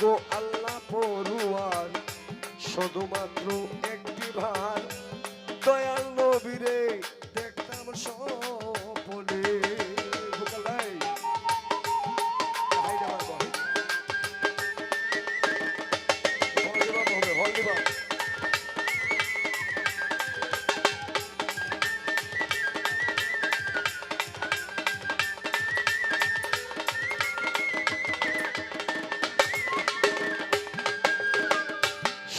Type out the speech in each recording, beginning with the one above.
গো আল্লাহ পড়ুয়ার শুধুমাত্র একটি ভার।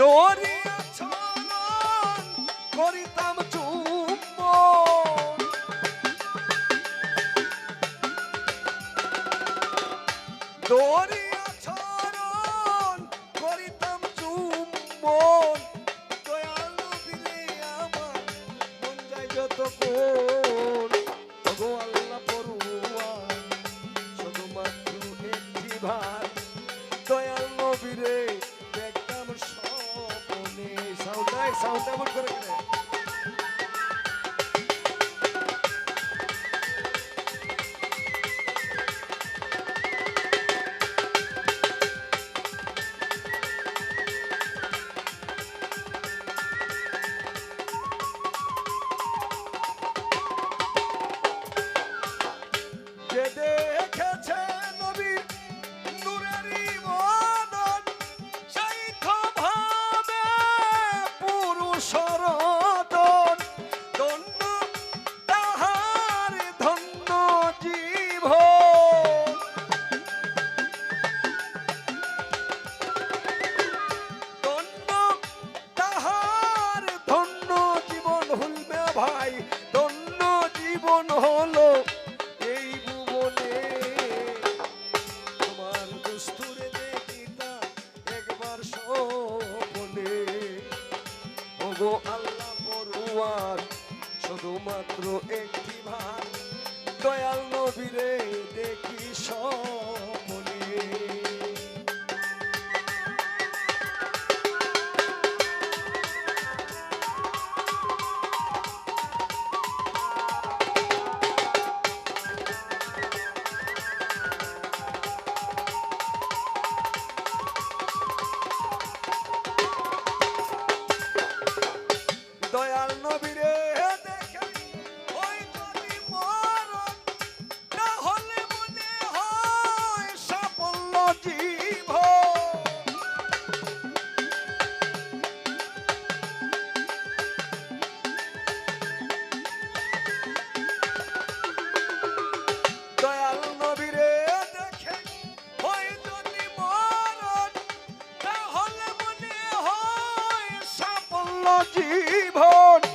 ধরিয়া চরণ করিতাম চুম্বন। ধরিয়া গো আল্লাহ পড়ুয়ার শুধুমাত্র একটি ভার। দয়াল নবীরে দেখি সব। জীবন